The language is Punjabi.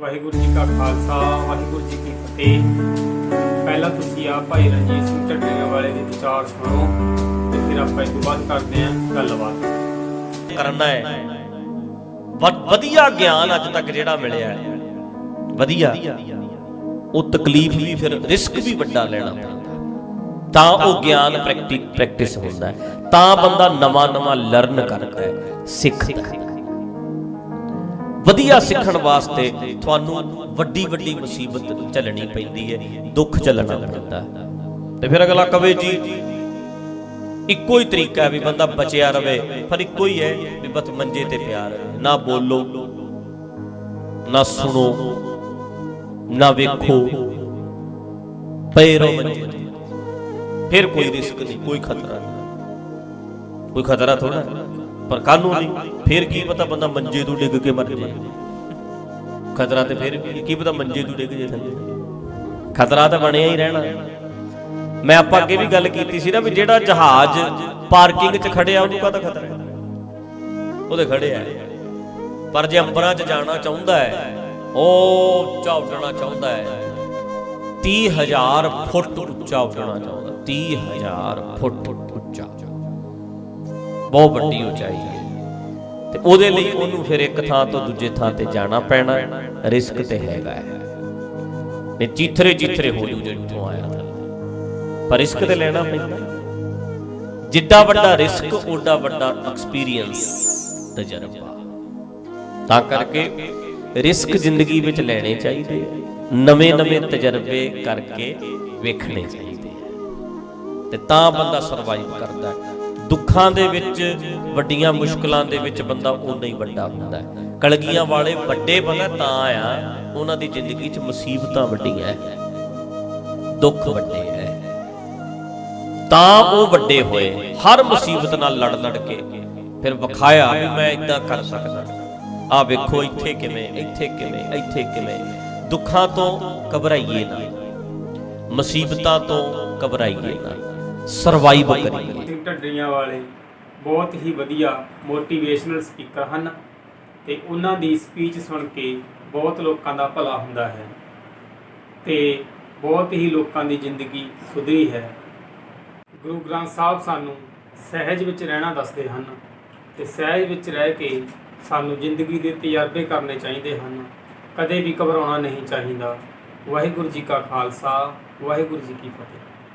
ਵਾਹਿਗੁਰੂ ਜੀ ਕਾ ਖਾਲਸਾ, ਵਾਹਿਗੁਰੂ ਜੀ ਕੀ ਫਤਿਹ। ਪਹਿਲਾਂ ਤੁਸੀਂ ਆ ਭਾਈ ਰਣਜੀਤ ਸਿੰਘ ਢੱਡਰੀਆਂ ਵਾਲੇ ਦੇ ਵਿਚਾਰ ਸੁਣੋ ਤੇ ਫਿਰ ਆਪਾਂ ਇਸ ਤੋਂ ਬਾਅਦ ਕਰਦੇ ਹਾਂ ਗੱਲਬਾਤ। ਕਰਨਾ ਹੈ। ਵਧੀਆ ਗਿਆਨ ਅੱਜ ਤੱਕ ਜਿਹੜਾ ਮਿਲਿਆ ਹੈ। ਵਧੀਆ। ਉਹ ਤਕਲੀਫ ਵੀ ਫਿਰ ਰਿਸਕ ਵੀ ਵੱਡਾ ਲੈਣਾ ਪੈਂਦਾ। ਤਾਂ ਉਹ ਗਿਆਨ ਪ੍ਰੈਕਟਿਕ ਪ੍ਰੈਕਟਿਸ ਹੁੰਦਾ ਹੈ। ਤਾਂ ਬੰਦਾ ਨਵਾਂ ਨਵਾਂ ਲਰਨ ਕਰਦਾ ਹੈ, ਸਿੱਖਦਾ ਹੈ। ਵਧੀਆ ਸਿੱਖਣ ਵਾਸਤੇ ਤੁਹਾਨੂੰ ਵੱਡੀ ਵੱਡੀ ਮੁਸੀਬਤ ਝੱਲਣੀ ਪੈਂਦੀ ਹੈ, ਦੁੱਖ ਝੱਲਣਾ ਪੈਂਦਾ ਤੇ ਫਿਰ ਅਗਲਾ ਕਵੇ ਜੀ, ਇੱਕੋ ਹੀ ਤਰੀਕਾ ਹੈ ਵੀ ਬੰਦਾ ਬਚਿਆ ਰਵੇ, ਪਰ ਇੱਕੋ ਹੀ ਹੈ ਵੀ ਬਸ ਮੰਜੇ ਤੇ ਪਿਆ ਰਹੇ ਨਾ ਬੋਲੋ, ਨਾ ਸੁਣੋ, ਨਾ ਵੇਖੋ, ਪਏ ਰਹੋ ਮੰਜੇ ਤੇ। ਫਿਰ ਕੋਈ ਰਿਸਕ ਨਹੀਂ, ਕੋਈ ਖਤਰਾ ਨਹੀਂ। ਕੋਈ ਖਤਰਾ ਥੋੜਾ ਪਰ ਕੱਲ ਕਾਨੂੰਨੀ ਫਿਰ ਕੀ ਪਤਾ ਬੰਦਾ ਮੰਜੇ ਤੋਂ ਡਿੱਗ ਕੇ ਮਰ ਜਾਏ ਖਤਰਾ ਤੇ ਫਿਰ ਕੀ ਪਤਾ ਮੰਜੇ ਤੋਂ ਡਿੱਗ ਜੇ ਥੱਲੇ। ਖਤਰਾ ਤਾਂ ਬਣਿਆ ਹੀ ਰਹਿਣਾ। ਮੈਂ ਆਪਾਂ ਅੱਗੇ ਵੀ ਗੱਲ ਕੀਤੀ ਸੀ ਨਾ ਵੀ ਜਿਹੜਾ ਜਹਾਜ਼ ਪਾਰਕਿੰਗ 'ਚ ਖੜਿਆ, ਉਹਨੂੰ ਕਾਹਦਾ ਖਤਰਾ ਹੈ? ਉਹਦੇ ਖੜੇ ਆ। ਪਰ ਜੇ ਅੰਬਰਾਂ 'ਚ ਜਾਣਾ ਚਾਹੁੰਦਾ ਹੈ, ਉਹ ਉੱਚਾ ਉੱਡਣਾ ਚਾਹੁੰਦਾ ਹੈ। 30000 ਫੁੱਟ ਉੱਚਾ ਉੱਡਣਾ ਚਾਹੁੰਦਾ। 30000 ਫੁੱਟ। ਬਹੁਤ ਵੱਡੀ ਉਚਾਈ ਹੈ। ਤੇ ਉਹਦੇ ਲਈ ਉਹਨੂੰ ਫਿਰ ਇੱਕ ਥਾਂ ਤੋਂ ਦੂਜੇ ਥਾਂ ਤੇ ਜਾਣਾ ਪੈਣਾ ਰਿਸਕ ਤੇ ਹੈਗਾ ਨੇ ਚੀਥਰੇ ਚੀਥਰੇ ਹੋ ਜੂ ਜਿੱਥੋਂ ਆਇਆ ਪਰ ਰਿਸਕ ਤੇ ਲੈਣਾ ਪੈਂਦਾ ਜਿੱਡਾ ਵੱਡਾ ਰਿਸਕ, ਓਡਾ ਵੱਡਾ ਐਕਸਪੀਰੀਅੰਸ ਤਜਰਬਾ। ਤਾਂ ਕਰਕੇ ਰਿਸਕ ਜ਼ਿੰਦਗੀ ਵਿੱਚ ਲੈਣੇ ਚਾਹੀਦੇ ਨਵੇਂ ਨਵੇਂ ਤਜਰਬੇ ਕਰਕੇ ਵੇਖਣੇ ਚਾਹੀਦੇ ਤੇ ਤਾਂ ਬੰਦਾ ਸਰਵਾਈਵ ਕਰਦਾ ਹੈ। ਦੁੱਖਾਂ ਦੇ ਵਿੱਚ, ਵੱਡੀਆਂ ਮੁਸ਼ਕਲਾਂ ਦੇ ਵਿੱਚ ਬੰਦਾ ਉਹ ਨਹੀਂ ਵੱਡਾ ਹੁੰਦਾ ਕਲਗੀਆਂ ਵਾਲੇ ਵੱਡੇ ਪਤਾ ਤਾਂ ਆ, ਉਹਨਾਂ ਦੀ ਜ਼ਿੰਦਗੀ 'ਚ ਮੁਸੀਬਤਾਂ ਵੱਡੀਆਂ ਹੈ, ਦੁੱਖ ਵੱਡੇ ਹੈ। ਤਾਂ ਉਹ ਵੱਡੇ ਹੋਏ, ਹਰ ਮੁਸੀਬਤ ਨਾਲ ਲੜ ਲੜ ਕੇ, ਫਿਰ ਵਿਖਾਇਆ ਵੀ ਮੈਂ ਇਦਾਂ ਕਰ ਸਕਦਾ। ਆ ਵੇਖੋ ਇੱਥੇ ਕਿਵੇਂ ਇੱਥੇ ਕਿਵੇਂ ਇੱਥੇ ਕਿਵੇਂ। ਦੁੱਖਾਂ ਤੋਂ ਘਬਰਾਈਏ ਨਾ, ਮੁਸੀਬਤਾਂ ਤੋਂ ਘਬਰਾਈਏ ਨਾ। ਸਰਵਾਈਵ ਕਰੀਏ। ਢੱਡੀਆਂ ਵਾਲੇ ਬਹੁਤ ਹੀ ਵਧੀਆ ਮੋਟੀਵੇਸ਼ਨਲ ਸਪੀਕਰ ਹਨ ਤੇ ਉਹਨਾਂ ਦੀ ਸਪੀਚ ਸੁਣ ਕੇ ਬਹੁਤ ਲੋਕਾਂ ਦਾ ਭਲਾ ਹੁੰਦਾ ਹੈ ਤੇ ਬਹੁਤ ਹੀ ਲੋਕਾਂ ਦੀ ਜ਼ਿੰਦਗੀ ਸੁਧਰੀ ਹੈ। ਗੁਰੂ ਗ੍ਰੰਥ ਸਾਹਿਬ ਸਾਨੂੰ ਸਹਿਜ ਵਿੱਚ ਰਹਿਣਾ ਦੱਸਦੇ ਹਨ ਤੇ ਸਹਿਜ ਵਿੱਚ ਰਹਿ ਕੇ ਸਾਨੂੰ ਜ਼ਿੰਦਗੀ ਦੇ ਤਜਰਬੇ ਕਰਨੇ ਚਾਹੀਦੇ ਹਨ। ਕਦੇ ਵੀ ਘਬਰਾਉਣਾ ਨਹੀਂ ਚਾਹੀਦਾ। ਵਾਹਿਗੁਰੂ ਜੀ ਕਾ ਖਾਲਸਾ, ਵਾਹਿਗੁਰੂ ਜੀ ਕੀ ਫਤਿਹ।